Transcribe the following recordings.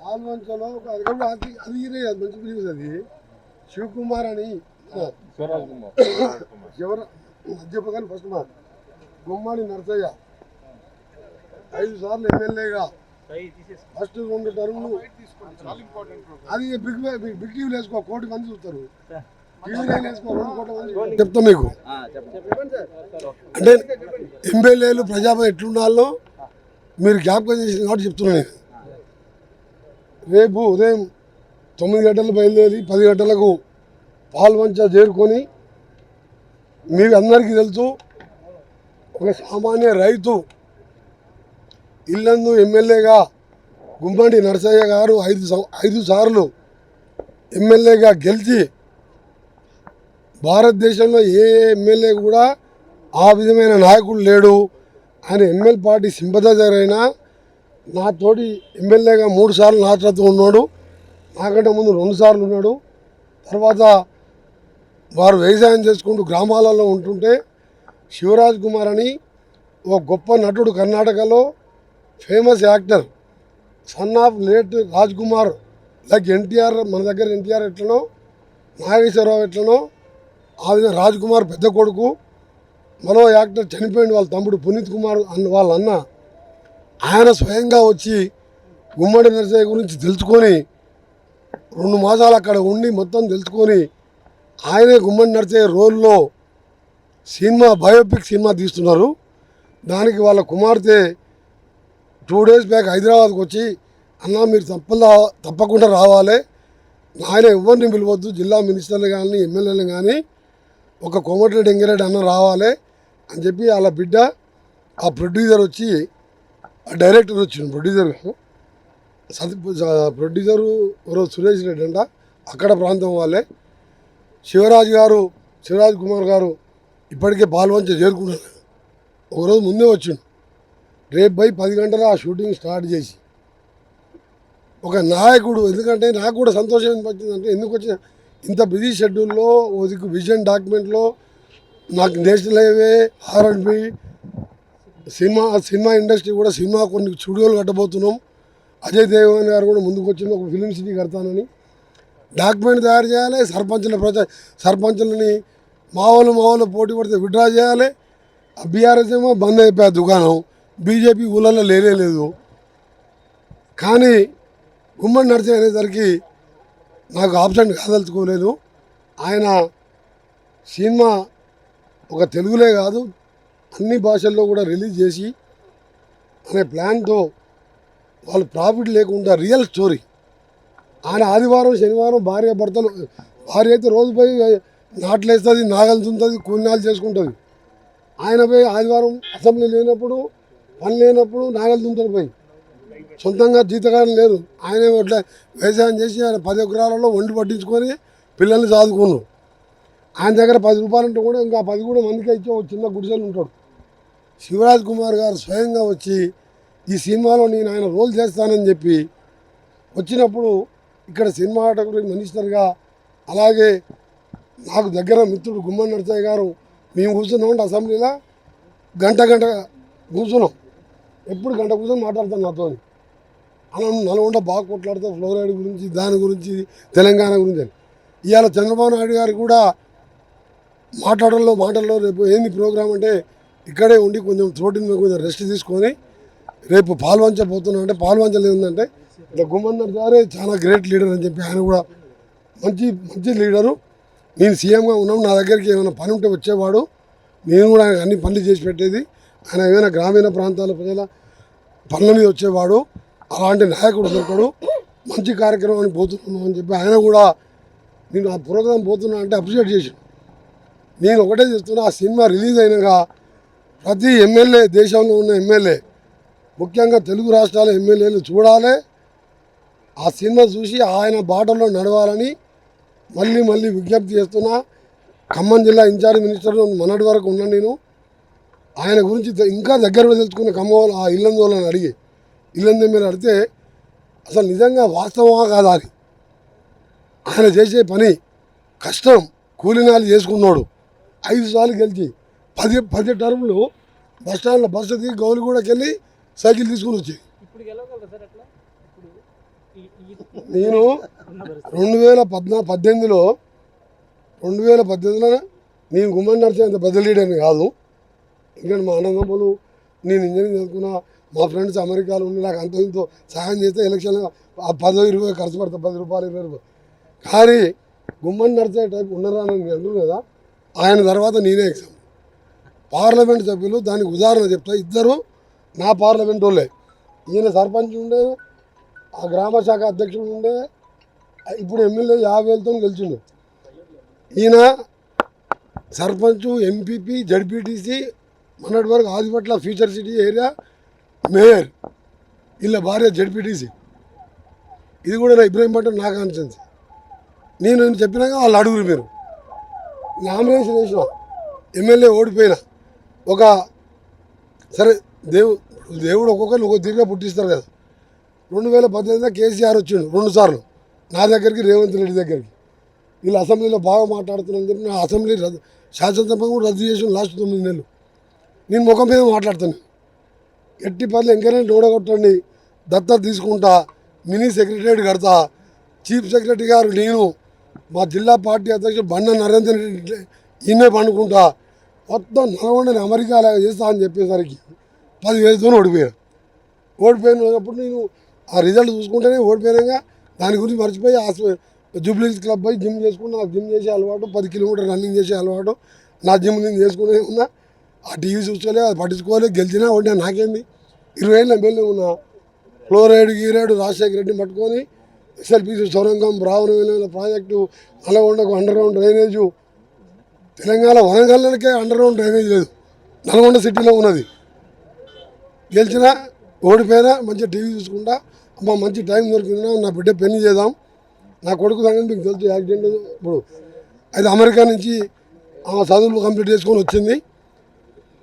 పాల్వంచలో ఒక అది అది అది అది మంచి బిజినెస్ అది. శివకుమార్ అని ఎవరు? చెప్పగానే ఫస్ట్ మా గుమ్మడి నరసయ్య. ఐదు సార్లు ఎమ్మెల్యేగా. ఫస్ట్ రెండు టర్ములు. అది బిగ్ బిగ్ బిగ్ టీవీలు వేసుకో కోటి మంది చూస్తారు. చెప్తా మీకు. అంటే ఎమ్మెల్యేలు ప్రజాపతి ఎట్లుండాలో మీరు జ్ఞాపకం చేసిన కాబట్టి చెప్తున్నాను నేను. రేపు ఉదయం తొమ్మిది గంటలకు బయలుదేరి పది గంటలకు పాల్వంచ చేరుకొని మీకు అందరికీ తెలుసు ఒక సామాన్య రైతు ఇల్లందు ఎమ్మెల్యేగా గుమ్మడి నరసయ్య గారు ఐదు ఐదు సార్లు ఎమ్మెల్యేగా గెలిచి భారతదేశంలో ఏ ఎమ్మెల్యే కూడా ఆ విధమైన నాయకుడు లేడు ఆయన ఎమ్మెల్యే పార్టీ సింపదైజర్ అయినా నా ఎమ్మెల్యేగా మూడు సార్లు నా ఉన్నాడు. నాకంటే ముందు రెండు సార్లు ఉన్నాడు. తర్వాత వారు వ్యవసాయం చేసుకుంటూ గ్రామాలలో ఉంటుంటే శివరాజ్ కుమార్ అని ఓ గొప్ప నటుడు కర్ణాటకలో famous actor son of late Raj Kumar like NTR మన దగ్గర ఎన్టీఆర్ ఎట్లనో నాగేశ్వరరావు ఎట్లనో ఆ విధంగా రాజ్ కుమార్ పెద్ద కొడుకు మరో యాక్టర్ చనిపోయిన వాళ్ళ తమ్ముడు పునీత్ కుమార్ అన్న వాళ్ళ అన్న ఆయన స్వయంగా వచ్చి గుమ్మడి నరసయ్య గురించి తెలుసుకొని రెండు మాసాలు అక్కడ ఉండి మొత్తం తెలుసుకొని ఆయనే గుమ్మడి నరసయ్య రోల్లో సినిమా బయోపిక్ సినిమా తీస్తున్నారు. దానికి వాళ్ళ కుమార్తె టూ డేస్ బ్యాక్ హైదరాబాద్కి వచ్చి అన్న మీరు తప్పలా తప్పకుండా రావాలి. ఆయన ఎవరిని పిలవద్దు. జిల్లా మినిస్టర్లు కానీ ఎమ్మెల్యేలు కానీ ఒక కోమటిరెడ్డి ఎంగిరెడ్డి అన్న రావాలి అని చెప్పి వాళ్ళ బిడ్డ ఆ ప్రొడ్యూసర్ వచ్చి ఆ డైరెక్టర్ వచ్చింది ప్రొడ్యూసర్ గారు. సత్ ప్రొడ్యూసరు ఎవరో సురేష్ రెడ్డి అంట అక్కడ ప్రాంతం వాళ్ళే. శివరాజ్ గారు శివరాజ్ కుమార్ గారు ఇప్పటికే పాల్వంచ చేరుకున్నారు. ఒకరోజు ముందే వచ్చిండు. రేపు పోయి పది గంటల ఆ షూటింగ్ స్టార్ట్ చేసి. ఒక నాయకుడు ఎందుకంటే నాకు కూడా సంతోషం అనిపించింది అంటే ఎందుకు వచ్చిన ఇంత బిజీ షెడ్యూల్లో ఒదికి విజన్ డాక్యుమెంట్లో నాకు national highway R and B cinema cinema industry కూడా సినిమా కొన్ని స్టూడియోలు కట్టబోతున్నాం. అజయ్ దేవగన్ గారు కూడా ముందుకు వచ్చింది ఒక ఫిలిం సిటీ కడతానని. డాక్యుమెంట్ తయారు చేయాలి సర్పంచుల ప్రజా సర్పంచులని మావోలు మావోలు పోటీ పడితే విడ్రా చేయాలి. బీఆర్ఎస్ ఏమో బంద్ అయిపోయా దుకాణం. బీజేపీ ఊళ్ళల్లో లేనే లేదు. కానీ గుమ్మడి నడిచే అనేసరికి నాకు ఆప్షన్ కాదలుచుకోలేదు. ఆయన సినిమా ఒక తెలుగులే కాదు అన్ని భాషల్లో కూడా రిలీజ్ చేసి అనే ప్లాన్తో వాళ్ళు ప్రాఫిట్ లేకుండా రియల్ స్టోరీ. ఆయన ఆదివారం శనివారం భార్య భర్తలు భార్య అయితే రోజు పోయి నాట్లేస్తుంది వేస్తుంది నాగలు కూలినాలు చేసుకుంటుంది. ఆయన పోయి ఆదివారం అసెంబ్లీ లేనప్పుడు పని లేనప్పుడు నాగలుతుంటారు పోయి. సొంతంగా జీతగానే లేదు ఆయన అట్లా వ్యవసాయం చేసి ఆయన పది ఎకరాలలో వండి పట్టించుకొని పిల్లల్ని చదువుకున్నాడు. ఆయన దగ్గర పది రూపాయలు ఉంటే కూడా ఇంకా పది కూడా మందికి ఇచ్చే ఒక చిన్న గుడిసెలు ఉంటాడు. శివరాజ్ కుమార్ గారు స్వయంగా వచ్చి ఈ సినిమాలో నేను ఆయన రోల్ చేస్తానని చెప్పి వచ్చినప్పుడు ఇక్కడ సినిమాటోగ్రఫీ మినిస్టర్గా అలాగే నాకు దగ్గర మిత్రుడు గుమ్మడి నరసయ్య గారు మేము కూర్చున్నాం అసెంబ్లీలో గంట గంట కూర్చున్నాం. ఎప్పుడు గంట కూర్చొని మాట్లాడతాను నాతో అలా నల్గొండ బాగా కొట్లాడుతూ ఫ్లోరైడ్ గురించి దాని గురించి తెలంగాణ గురించి అని. ఇవాళ చంద్రబాబు నాయుడు గారు కూడా మాట్లాడడంలో మాటల్లో రేపు ఏంది ప్రోగ్రామ్ అంటే ఇక్కడే ఉండి కొంచెం చోటు మీద కొంచెం రెస్ట్ తీసుకొని రేపు పాల్వంచ పోతున్నా అంటే పాల్వంచలు ఏంటంటే ఇట్లా గుమ్మన్నర్ గారే చాలా గ్రేట్ లీడర్ అని చెప్పి ఆయన కూడా మంచి మంచి లీడరు నేను సీఎంగా ఉన్నాం నా దగ్గరికి ఏమైనా పని ఉంటే వచ్చేవాడు. నేను కూడా అన్ని పనులు చేసి పెట్టేది. ఆయన ఏమైనా గ్రామీణ ప్రాంతాల ప్రజల పనుల మీద వచ్చేవాడు. అలాంటి నాయకుడు దొరకడు. మంచి కార్యక్రమాన్ని పోతున్నాను అని చెప్పి ఆయన కూడా నేను ఆ ప్రోగ్రాం పోతున్నా అంటే అప్రిషియేట్ చేసి నేను ఒకటే చెప్తున్నా ఆ సినిమా రిలీజ్ అయినాక ప్రతి ఎమ్మెల్యే దేశంలో ఉన్న ఎమ్మెల్యే ముఖ్యంగా తెలుగు రాష్ట్రాల ఎమ్మెల్యేలు చూడాలి. ఆ సినిమా చూసి ఆయన బాటలో నడవాలని మళ్ళీ మళ్ళీ విజ్ఞప్తి చేస్తున్నా. ఖమ్మం జిల్లా ఇన్ఛార్జ్ మినిస్టర్ మొన్నటి వరకు ఉన్నాను నేను. ఆయన గురించి ఇంకా దగ్గరలో తెలుసుకున్న ఖమ్మం ఆ ఇల్లందోళన అడిగి ఇల్లందు ఎమ్మెల్యే అడిగితే అసలు నిజంగా వాస్తవమా కాదా అని. ఆయన చేసే పని కష్టం కూలినాలు చేసుకున్నాడు. ఐదు సార్లు గెలిచి పది పది టర్ములు బస్ స్టాండ్లో బస్సు దిగి గౌలిగూడకి వెళ్ళి సైకిల్ తీసుకుని వచ్చి నేను. రెండు వేల పద్నా పద్దెనిమిదిలో రెండు వేల పద్దెనిమిదిలో నేను గుమ్మడి నడిచేంత పెద్ద లీడర్ని కాదు. ఎందుకంటే మా అన్నదమ్ములు నేను ఇంజనీరింగ్ చదువుకున్నా మా ఫ్రెండ్స్ అమెరికాలో ఉండి నాకు అంత ఇంతో సహాయం చేస్తే ఎలక్షన్ ఆ పదో ఇరవై ఖర్చు పడతా పది రూపాయలు ఇరవై రూపాయలు. కానీ గుమ్మని నడిచే టైప్ ఉన్నారా అని నేను కదా ఆయన తర్వాత నేనే ఎగ్జామ్ పార్లమెంట్ సభ్యులు దానికి ఉదాహరణ చెప్తా ఇద్దరు నా పార్లమెంట్ వాళ్ళే. ఈయన సర్పంచ్ ఉండే ఆ గ్రామ శాఖ అధ్యక్షుడు ఉండే ఇప్పుడు ఎమ్మెల్యే యాభై వేలతో గెలిచిండు. ఈయన సర్పంచ్ ఎంపీపీ జడ్పీటీసీ మొన్నటి వరకు Adibatla future city area mayor వీళ్ళ భార్య జడ్పీటీసీ. ఇది కూడా నా ఇబ్రాహీంపట్నం నాకు అనిపించింది నేను చెప్పినాక వాళ్ళు అడుగురు మీరు. నామినేషన్ వేసిన ఎమ్మెల్యే ఓడిపోయిన ఒక సరే దేవు దేవుడు ఒక్కొక్కరిని ఒక్కొక్క తీరుగా పుట్టిస్తారు కదా. రెండు వేల పద్దెనిమిదిలో కేసీఆర్ వచ్చిండు రెండు సార్లు. నా దగ్గరికి రేవంత్ రెడ్డి దగ్గరికి. వీళ్ళు అసెంబ్లీలో బాగా మాట్లాడుతున్నారని చెప్పి నా అసెంబ్లీ రద్దు శాసనసభ కూడా రద్దు చేసిన లాస్ట్ తొమ్మిది నెలలు. నేను ముఖం మీద మాట్లాడుతున్నాను ఎట్టి పనులు ఎంకరేజ్ ఓడగొట్టండి దత్త తీసుకుంటా. మినీ సెక్రటరీ కడతా. చీఫ్ సెక్రటరీ గారు నేను మా జిల్లా పార్టీ అధ్యక్షుడు బండ నరేంద్ర రెడ్డి ఈయనే పండుకుంటా. మొత్తం నల్గొండని అమెరికా లాగా చేస్తా అని చెప్పేసరికి పదివేలతో ఓడిపోయాను ఓడిపోయినప్పుడు నేను ఆ రిజల్ట్ చూసుకుంటేనే ఓడిపోయినాక దాని గురించి మర్చిపోయి హాస్పిటల్ జూబ్లీస్ క్లబ్ పోయి జిమ్ చేసుకుని నా జిమ్ చేసే అలవాటు పది కిలోమీటర్ రన్నింగ్ చేసే అలవాటు నా జిమ్ నేను చేసుకునే ఉన్నా. ఆ టీవీ చూసుకోలే అది పట్టించుకోలే గెలిచినా ఒకటి నాకేంది? ఇరవై ఏళ్ళు ఎమ్మెల్యే ఉన్నా ఫ్లోరైడ్ గీరైడ్ రాజశేఖర రెడ్డిని పట్టుకొని ఎస్ఎల్పిసి సొరంగం బ్రాహ్మణ ప్రాజెక్టు నల్గొండకు అండర్గ్రౌండ్ డ్రైనేజు తెలంగాణ వరంగల్కే అండర్గ్రౌండ్ డ్రైనేజ్ లేదు. నల్గొండ సిటీలో ఉన్నది. గెలిచినా ఓడిపోయినా మంచి టీవీ చూసుకుంటా అమ్మ మంచి టైం దొరికిందా నా బిడ్డ పెళ్ళి చేద్దాం. నా కొడుకు సంగతి మీకు తెలుసు యాక్సిడెంట్ ఇప్పుడు అది అమెరికా నుంచి ఆమె చదువులు కంప్లీట్ చేసుకొని వచ్చింది.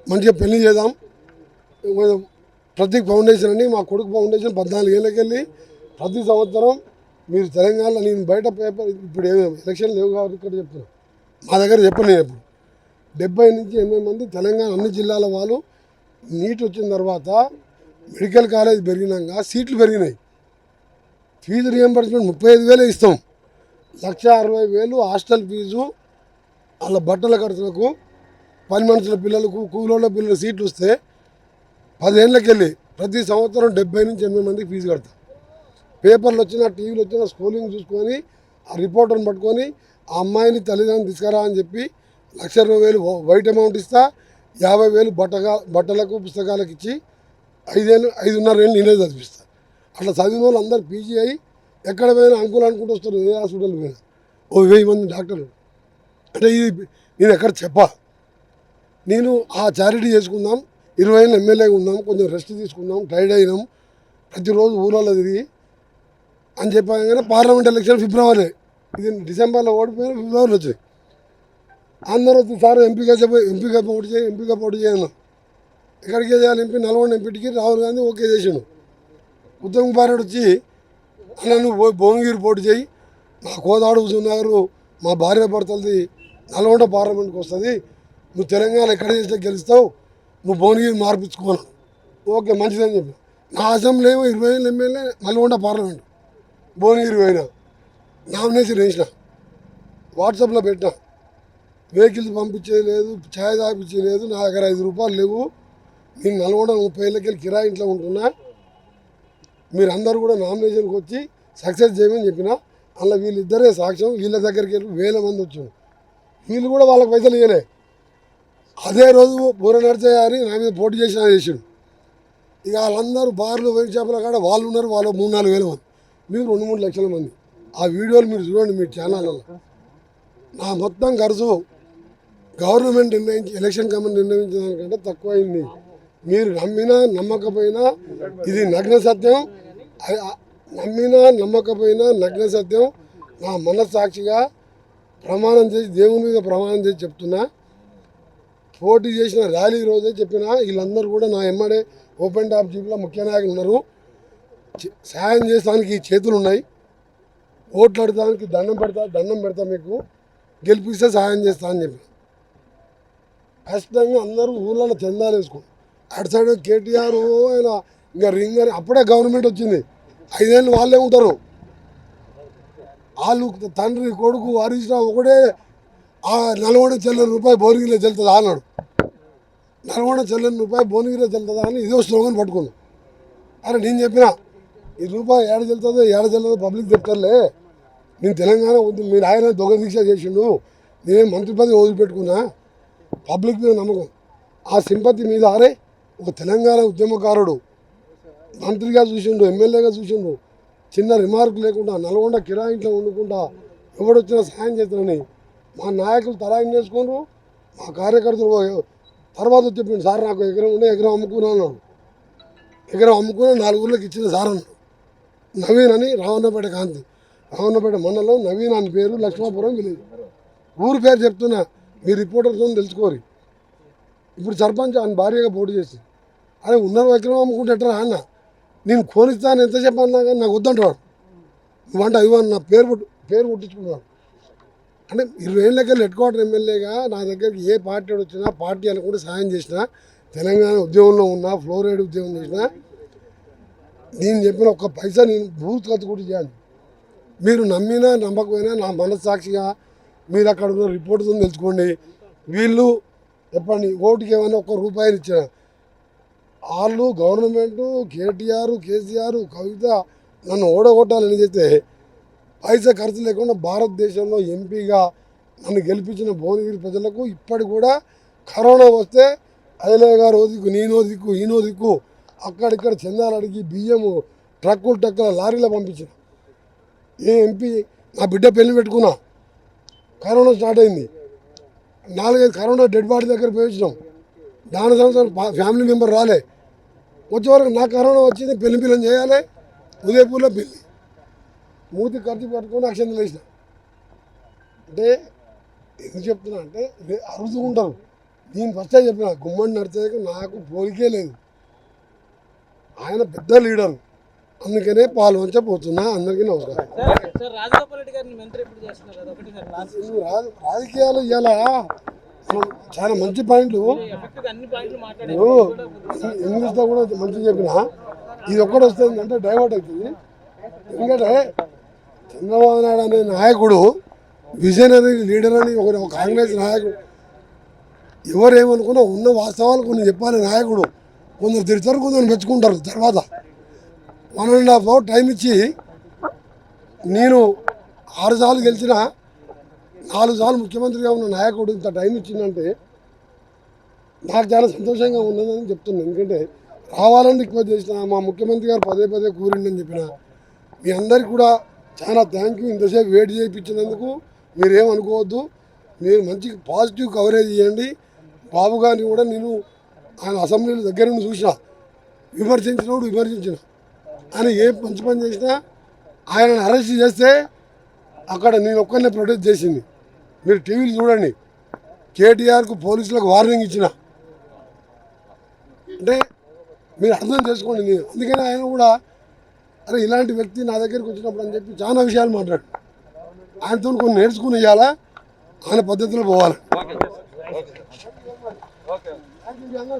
మంచిగా పెళ్ళి చేద్దాం. ప్రతీక్ ఫౌండేషన్ అని మా కొడుకు ఫౌండేషన్ పద్నాలుగు ఏళ్ళకెళ్ళి ప్రతి సంవత్సరం మీరు తెలంగాణలో నేను బయట పేపర్ ఇప్పుడు ఏమో ఎలక్షన్ లేవు కాబట్టి ఇక్కడ చెప్తున్నా. మా దగ్గర చెప్పను నేను ఇప్పుడు డెబ్బై నుంచి ఎనభై మంది తెలంగాణ అన్ని జిల్లాల వాళ్ళు నీట్ వచ్చిన తర్వాత మెడికల్ కాలేజ్ పెరిగినాక సీట్లు పెరిగినాయి. ఫీజు రియంబర్స్మెంట్ ముప్పై ఐదు వేలే ఇస్తాం. లక్ష అరవై వేలు హాస్టల్ ఫీజు వాళ్ళ బట్టల ఖర్చులకు పని మనుషుల పిల్లలకు కూలోళ్ళ పిల్లల సీట్లు వస్తే పదేళ్ళకి వెళ్ళి ప్రతి సంవత్సరం డెబ్బై నుంచి ఎనభై మందికి ఫీజు కడతాం. పేపర్లు వచ్చినా టీవీలు వచ్చిన స్కూలింగ్ చూసుకొని ఆ రిపోర్టర్ని పట్టుకొని ఆ అమ్మాయిని తల్లిదండ్రులు తీసుకురా అని చెప్పి లక్ష ఇరవై వేలు వైట్ అమౌంట్ ఇస్తా యాభై వేలు బట్టగా బట్టలకు పుస్తకాలకు ఇచ్చి ఐదేళ్ళు ఐదున్నర ఏళ్ళు నేనే చదివిస్తా. అట్లా చదివిన వాళ్ళు అందరు పీజీ అయ్యి ఎక్కడ పోయినా అంకులు అనుకుంటూ వస్తారు ఏ హాస్పిటల్ పోయినా. ఓ వెయ్యి మంది డాక్టర్లు. అంటే ఇది నేను ఎక్కడ చెప్పా? నేను ఆ చారిటీ చేసుకుందాం ఇరవై ఏళ్ళు ఎమ్మెల్యేగా ఉన్నాం కొంచెం రెస్ట్ తీసుకుందాం టైర్డ్ అయినాం ప్రతిరోజు ఊళ్ళో తిరిగి అని చెప్పగానే పార్లమెంట్ ఎలక్షన్ ఫిబ్రవరి ఇది డిసెంబర్లో ఓడిపోయిన ఫిబ్రవరిలో వచ్చాయి. అందరూ సార్ ఎంపీగా చెప్పి ఎంపీగా పోటీ చేయి ఎంపీగా పోటీ చేయను ఎక్కడికి చేయాలి ఎంపీ? నల్గొండ ఎంపీకి రాహుల్ గాంధీ ఓకే చేసిండు. ఉత్తమ్ కుమార్ రెడ్డి వచ్చి నన్ను పోయి భువనగిరి పోటీ చేయి. మా కోదాడు హుజూర్నగర్ మా భార్య భర్తలది నల్గొండ పార్లమెంట్కి వస్తుంది. నువ్వు తెలంగాణ ఎక్కడ చేస్తే గెలుస్తావు నువ్వు భువనగిరి మార్పించుకోను. ఓకే మంచిదని చెప్పి. నా అసెంబ్లీ ఇరవై ఏళ్ళు ఎమ్మెల్యే నల్గొండ పార్లమెంట్. భువనగిరి పోయినా నామినేషన్ వేసిన వాట్సాప్లో పెట్టిన. వెహికల్స్ పంపించేది లేదు ఛాయ్ తాపించేది నా దగ్గర ఐదు రూపాయలు లేవు. నేను నల్గొండ ముప్పై ఏళ్ళకెళ్ళి కిరాయి ఇంట్లో ఉంటున్నా. మీరు అందరూ కూడా నామినేషన్కి వచ్చి సక్సెస్ చేయమని చెప్పిన అలా వీళ్ళిద్దరే సాక్ష్యం వీళ్ళ దగ్గరికి వెళ్ళి వేల మంది వచ్చారు వీళ్ళు కూడా వాళ్ళకి పైసలు ఇవ్వలే అదే రోజు బూర నడిచేయారి నా మీద పోటీ చేసిన చేసాడు. ఇక వాళ్ళందరూ బార్లు వైన్ షాపుల కాడ వాళ్ళు ఉన్నారు వాళ్ళు మూడు నాలుగు వేల మంది. మీరు రెండు మూడు లక్షల మంది. ఆ వీడియోలు మీరు చూడండి మీ ఛానల్లో నా మొత్తం ఖర్చు గవర్నమెంట్ నిర్ణయించి ఎలక్షన్ కమిటీ నిర్ణయించిన దానికంటే తక్కువ అయింది. మీరు నమ్మినా నమ్మకపోయినా ఇది నగ్న సత్యం. నమ్మినా నమ్మకపోయినా నగ్న సత్యం. నా మనస్సాక్షిగా ప్రమాణం చేసి దేవుని మీద ప్రమాణం చేసి చెప్తున్నా. పోటీ చేసిన ర్యాలీ రోజే చెప్పిన వీళ్ళందరూ కూడా నా ఎమ్మడే ఓపెన్ టాప్ జీప్లో ముఖ్య నాయకులు ఉన్నారు. సాయం చేసడానికి చేతులు ఉన్నాయి. ఓట్లు అడగడానికి దండం పెడతా దండం పెడతా మీకు. గెలిపిస్తే సహాయం చేస్తా అని చెప్పి ఖచ్చితంగా అందరూ ఊళ్ళలో చందాలు వేసుకోండి. అటు సైడ్ కేటీఆర్ ఆయన ఇంకా రింగ్ అని అప్పుడే గవర్నమెంట్ వచ్చింది. ఐదేళ్ళు వాళ్ళే ఉంటారు. వాళ్ళు తండ్రి కొడుకు హరీష్ రావు ఒకటే ఆ చెల్లెల చెల్లెని రూపాయి భువనగిరిలో చెల్లుతుంది అన్నాడు. నల్గొండ చెల్లెని రూపాయి భువనగిరి చెల్లుతుందా అని ఇదో స్లోగన్ పట్టుకున్నాం అరే నేను చెప్పిన ఈ రూపాయి ఏడ చెల్లుతుందో ఏడ చెల్లదో పబ్లిక్ చెప్తారులే. నేను తెలంగాణ వద్దు మీరు ఆయన దొంగ దీక్ష చేసిండు. నేనేం మంత్రి పదవి వదిలిపెట్టుకున్నా? పబ్లిక్ మీద నమ్మకం. ఆ సింపతి మీద అరే ఒక తెలంగాణ ఉద్యమకారుడు మంత్రిగా చూసిండు ఎమ్మెల్యేగా చూసిండు చిన్న రిమార్క్ లేకుండా నల్గొండ కిరాయింట్లో వండుకుంటా ఎవడొచ్చినా సాయం చేస్తానని మా నాయకులు తరాయం చేసుకున్నారు మా కార్యకర్తలు తర్వాత చెప్పింది సార్ నాకు ఎకరం ఉండే ఎకరం అమ్ముకున్నాను అన్నాడు. ఎకరం అమ్ముకుని నాలుగు ఊర్లకు ఇచ్చిన సార్ అన్నాడు. నవీన్ అని రావణపేట కాంతి. రావణపేట మండలం నవీన్ అని పేరు లక్ష్మాపురం విలేజ్. ఊరు పేరు చెప్తున్నా మీ రిపోర్టర్తో తెలుసుకోరు. ఇప్పుడు సర్పంచ్ ఆయన భార్యగా పోటీ చేసి అరే ఉన్న ఎకరం అమ్ముకుంటే ఎట్రా అన్న? నేను కోనిస్తాను ఎంత చెప్పన్నా కానీ నాకు వద్దంటాడు నువ్వంటే అయ్యో నా పేరు పేరు పుట్టించుకున్నాడు. అంటే ఇరవై దగ్గర హెడ్ క్వార్టర్ ఎమ్మెల్యేగా నా దగ్గరికి ఏ పార్టీ వచ్చినా పార్టీ అనుకుంటే సాయం చేసినా తెలంగాణ ఉద్యమంలో ఉన్నా ఫ్లోరైడ్ ఉద్యమం చేసినా నేను చెప్పిన ఒక్క పైసా నేను భూత్ ఖర్చు కూడా చేయండి మీరు నమ్మినా నమ్మకపోయినా నా మనస్సాక్షిగా మీరు అక్కడ ఉన్న రిపోర్ట్తో తెలుసుకోండి. వీళ్ళు చెప్పండి ఓటుకి ఏమైనా ఒక్క రూపాయిని ఇచ్చిన వాళ్ళు గవర్నమెంటు కేటీఆర్ కేసీఆర్ కవిత నన్ను ఓడగొట్టాలని చెప్తే పైసా ఖర్చు లేకుండా భారతదేశంలో ఎంపీగా నన్ను గెలిపించిన భువనగిరి ప్రజలకు ఇప్పటి కూడా కరోనా వస్తే అదిలే గారు దిక్కు నేనో దిక్కు ఈనో దిక్కు అక్కడిక్కడ చందాలు అడిగి బియ్యము ట్రక్కులు ట్రక్కుల లారీలో పంపించిన. ఏ ఎంపీ నా బిడ్డ పెళ్ళి పెట్టుకున్నా. కరోనా స్టార్ట్ అయింది. నాలుగైదు కరోనా డెడ్ బాడీ దగ్గర పోయించినాం. దాని సంవత్సరం ఫ్యామిలీ మెంబర్ రాలే. వచ్చే వరకు నా కరోనా వచ్చింది పెళ్ళి పిల్లని చేయాలి. ఉదయపూర్లో పెళ్ళి మూతి ఖర్చు పట్టుకొని అక్షంతలు వేసిన అంటే ఎందుకు చెప్తున్నా అంటే రే- అరుదుగా ఉంటారు. నేను ఫస్ట్ చెప్పిన గుమ్మడి నడిచేందుకు నాకు పోలికే లేదు. ఆయన పెద్ద లీడర్. అందుకనే పాలు వంచపోతున్నా అందరికీ నమస్కారం. రాజకీయాలు ఇలా చాలా మంచి పాయింట్లు. ఇంగ్లీష్లో కూడా మంచిగా చెప్పిన. ఇది ఒక్కటి వస్తుంది అంటే డైవర్ట్ అవుతుంది. ఎందుకంటే చంద్రబాబు నాయుడు అనే నాయకుడు విజనరీ లీడర్ అని ఒక ఒక కాంగ్రెస్ నాయకుడు. ఎవరేమనుకున్నా ఉన్న వాస్తవాలు కొన్ని చెప్పాలి నాయకుడు. కొందరు తిడతారు కొందరు మెచ్చుకుంటారు. తర్వాత one and half hour time ఇచ్చి నేను ఆరు సార్లు గెలిచిన నాలుగు సార్లు ముఖ్యమంత్రిగా ఉన్న నాయకుడు ఇంత టైం ఇచ్చిందంటే నాకు చాలా సంతోషంగా ఉన్నదని చెప్తున్నాను ఎందుకంటే రావాలని రిక్వెస్ట్ చేసిన మా ముఖ్యమంత్రి గారు పదే పదే కూరిండని చెప్పిన మీ అందరికి కూడా చాలా థ్యాంక్ యూ ఇంతసేపు వెయిట్ చేయించినందుకు మీరేమనుకోవద్దు. మీరు మంచి పాజిటివ్ కవరేజ్ ఇవ్వండి బాబు గారిని కూడా నేను ఆయన అసెంబ్లీలో దగ్గర నుండి చూసిన. విమర్శించినప్పుడు విమర్శించిన. ఆయన ఏ మంచి పని చేసినా ఆయనను అరెస్ట్ చేస్తే అక్కడ నేను ఒక్కరినే ప్రొటెక్ట్ చేసింది. మీరు టీవీలు చూడండి. కేటీఆర్కు పోలీసులకు వార్నింగ్ ఇచ్చిన. అంటే మీరు అర్థం చేసుకోండి. నేను అందుకని ఆయన కూడా అరే ఇలాంటి వ్యక్తి నా దగ్గరికి వచ్చినప్పుడు అని చెప్పి చాలా విషయాలు మాట్లాడు. ఆయనతో కొన్ని నేర్చుకుని ఇవ్వాలా ఆయన పద్ధతిలో పోవాలి?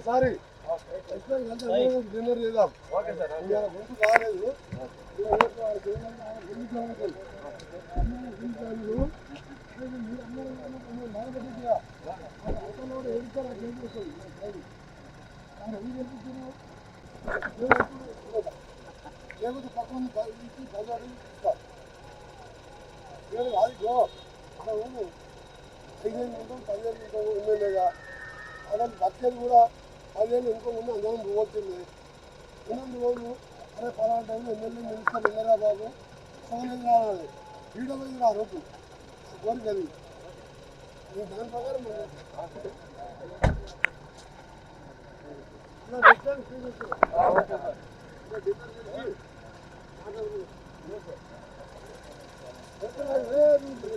సారీ. డిన్నర్ చేద్దాం గొంతు బాగాలేదు లేకపోతే పక్కన నుంచి చదవడం ఇస్తారు లేదు అది గో మనం ఐదేళ్ళు ఉంటాం పదిహేను ఉంటాం ఎమ్మెల్యేగా. అదే బతికేది కూడా పదిహేను ఇంకో ఉన్న అందరం పోవచ్చింది ఉన్నందు రోజు అరే పలానా టైంలో ఎమ్మెల్యే మినిస్టర్ వెళ్ళరా బాబు? సోనేది రావాలి? వీడియో మీద రా రోజు కోరిక అది. దాని ప్రకారం మనం ఇలా డిస్టెన్స్ తీసుకొచ్చు. ఇలా డిస్టెన్స్ చేసి మాట్లాడుకుందాం. ఏ, నువ్వు డిస్టెన్స్ చేసి. నువ్వు దూరం కూర్చుని